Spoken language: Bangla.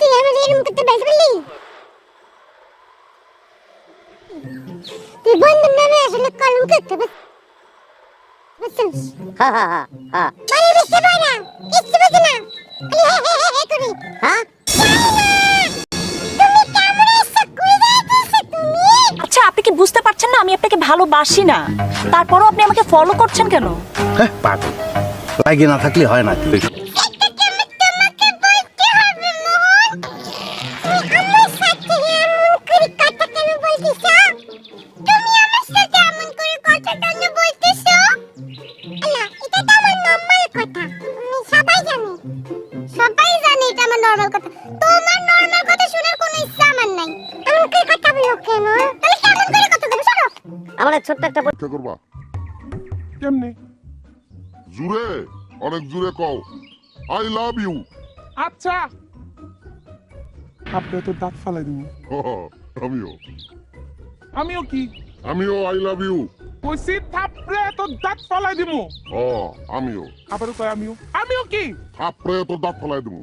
তুই আমার এরকম করতে বেশ বললি তুই বন্ধুর নামে আসলে কলম করতে বুঝছিস? হা হা হা হা। মানে বুঝতে পারে না। কিচ্ছু বুঝে না। খালি করে। হ্যাঁ তুমি কেমন এসে কই যাইতেছো তুমি? আচ্ছা আপনি কি বুঝতে পারছেন না? আমি আপনাকে ভালোবাসি না। তারপরও আপনি আমাকে ফলো করছেন কেন? হ্যাঁ পাগল। লাগে না থাকলে হয় না। কথা কেন বলতেছো? না এটা তো আমার নর্মাল কথা। আমি সবাই জানি। সবাই জানে এটা আমার নর্মাল কথা। তোমার নর্মাল কথা শোনার কোনো ইচ্ছা আমার নাই। কথা বলো কেন? তাহলে কেমন করে কথা বলব শোনো। আমার ছোট্ট একটা পরীক্ষা করবা। কেমনে? জুড়ে অনেক জুড়ে কও। আই লাভ ইউ আচ্ছা। আপনি তো দাঁত ফালাই দিব। আমিও। আমিও কি? আমিও আই লাভ ইউ কইছি থাপড়ে তো দাঁত ফালাই দিব ও আমিও। আবারও কয় আমিও। আমিও কি? থাপড়ে তোর দাঁত ফলাই দেবো